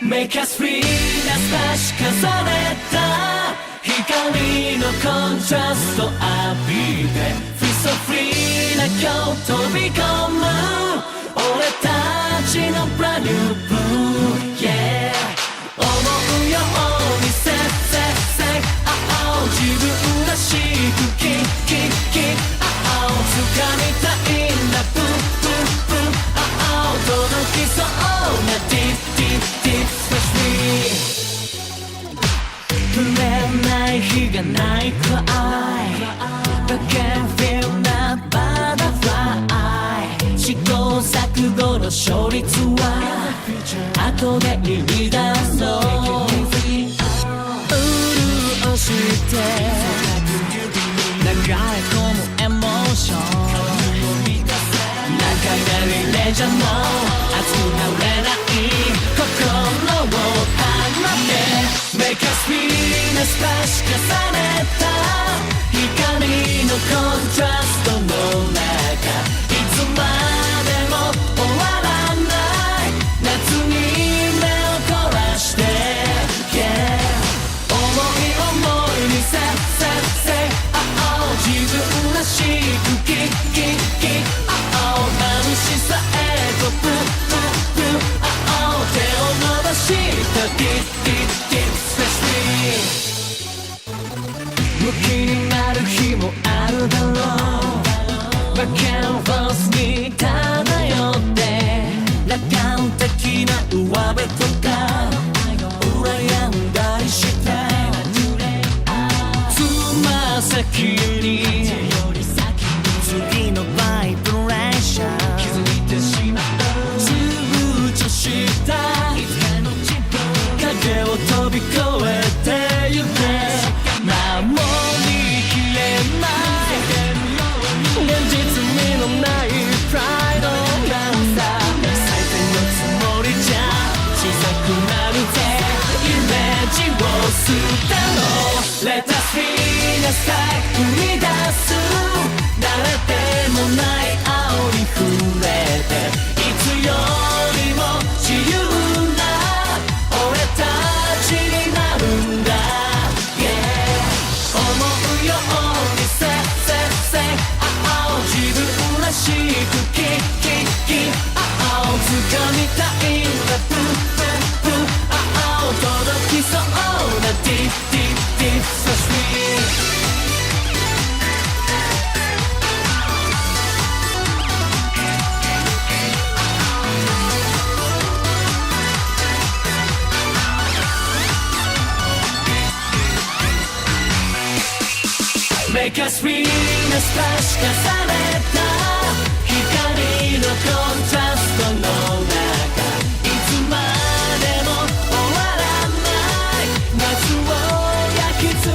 Make us free. な差し重ねた光のコントラスト浴びて Feel so free. な今日飛び込むがない cry But can feel the butterfly. 試行錯誤の勝率は後で言い出そう。潤して。流れ込むエモーション。何回なりレジャーも熱くなれ us feel な差し重ねた。光のコントラストの中。いつまでも終わらない。夏に目を凝らして。Yeah 思い思いに Say say say oh oh 自分らしくキッキッキッ oh oh 眩しさへとプップップッ oh oh 手を伸ばしたディムキになる日もあるだろう。バカンファスに漂って楽観的な上辺とか。羨んだりして。つま先に。次のバイブレーション。気づいてしまう躊躇した。影を飛び越え be the sky 生み出す。誰でもない青に触れていつよりも自由な俺たちになるんだ。思うように Say say say oh oh 自分らしくキキキッ。oh oh 掴みたいんだ。プププッ oh oh 届 Make us ring a splash, Casaretta. Hikarino contrast, no matter. It's a